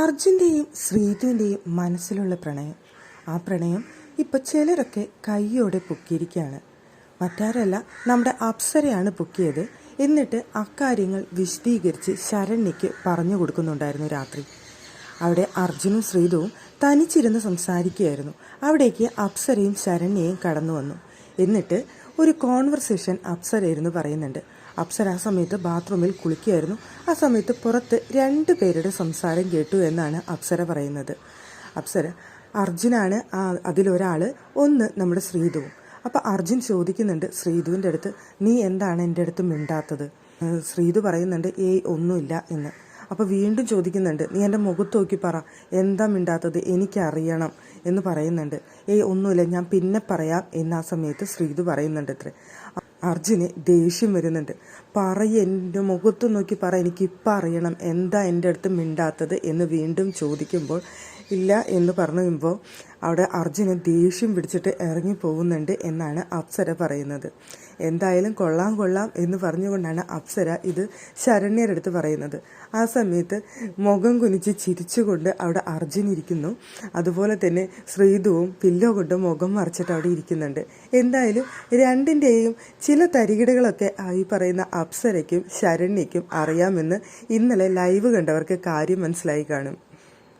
അർജുന്റെയും ശ്രീതുവിന്റെയും മനസ്സിലുള്ള പ്രണയം. ആ പ്രണയം ഇപ്പോൾ ചിലരൊക്കെ കൈയോടെ പൊക്കിയിരിക്കുകയാണ്. മറ്റാരല്ല നമ്മുടെ അപ്സരയാണ് പൊക്കിയത്. എന്നിട്ട് അക്കാര്യങ്ങൾ വിശദീകരിച്ച് ശരണ്യയ്ക്ക് പറഞ്ഞു കൊടുക്കുന്നുണ്ടായിരുന്നു രാത്രി. അവിടെ അർജുനും ശ്രീതുവും തനിച്ചിരുന്ന് സംസാരിക്കുകയായിരുന്നു. അവിടേക്ക് അപ്സരയും ശരണ്യയും കടന്നു വന്നു. എന്നിട്ട് ഒരു കോൺവെർസേഷൻ അപ്സരയിരുന്നു പറയുന്നുണ്ട്. അപ്സര ആ സമയത്ത് ബാത്റൂമിൽ കുളിക്കുകയായിരുന്നു. ആ സമയത്ത് പുറത്ത് രണ്ട് പേരുടെ സംസാരം കേട്ടു എന്നാണ് അപ്സര പറയുന്നത്. അപ്സര അർജുനാണ് അതിലൊരാൾ ഒന്ന് നമ്മുടെ ശ്രീധുവും. അപ്പോൾ അർജുൻ ചോദിക്കുന്നുണ്ട് ശ്രീധുവിന്റെ അടുത്ത് നീ എന്താണ് എന്റെ അടുത്ത് മിണ്ടാത്തത്? ശ്രീധു പറയുന്നുണ്ട് ഏയ് ഒന്നുമില്ല എന്ന്. അപ്പോൾ വീണ്ടും ചോദിക്കുന്നുണ്ട് നീ എന്റെ മുഖത്ത് നോക്കി പറ എന്താ മിണ്ടാത്തത്? എനിക്കറിയണം എന്ന് പറയുന്നുണ്ട്. ഏയ് ഒന്നുമില്ല ഞാൻ പിന്നെ പറയാം എന്ന് ആ സമയത്ത് ശ്രീതു പറയുന്നുണ്ട് അത്ര അർജുന് ദേഷ്യം വരുന്നുണ്ട്. പറയ എന്റെ മുഖത്ത് നോക്കി പറ എനിക്കിപ്പോൾ അറിയണം എന്താ എന്റെ അടുത്ത് മിണ്ടാത്തത്? എന്ന് വീണ്ടും ചോദിക്കുമ്പോൾ ഇല്ല എന്ന് പറയുമ്പോൾ അവിടെ അർജുനൻ ദേഷ്യം പിടിച്ചിട്ട് ഇറങ്ങി പോകുന്നുണ്ട് എന്നാണ് അപ്സര പറയുന്നത്. എന്തായാലും കൊള്ളാം കൊള്ളാം എന്ന് പറഞ്ഞുകൊണ്ടാണ് അപ്സര ഇത് ശരണ്യരടുത്ത് പറയുന്നത്. ആ സമയത്ത് മുഖം കുനിച്ച് ചിരിച്ചുകൊണ്ട് അവിടെ അർജുൻ ഇരിക്കുന്നു. അതുപോലെ തന്നെ ശ്രീതുവും പില്ലോ കൊണ്ട് മുഖം മറിച്ചിട്ട് അവിടെ ഇരിക്കുന്നുണ്ട്. എന്തായാലും രണ്ടിന്റെയും ചില തരികിടകളൊക്കെ ഈ പറയുന്ന അപ്സരയ്ക്കും ശരണ്യയ്ക്കും അറിയാമെന്ന് ഇന്നലെ ലൈവ് കണ്ടവർക്ക് കാര്യം മനസ്സിലായി കാണും.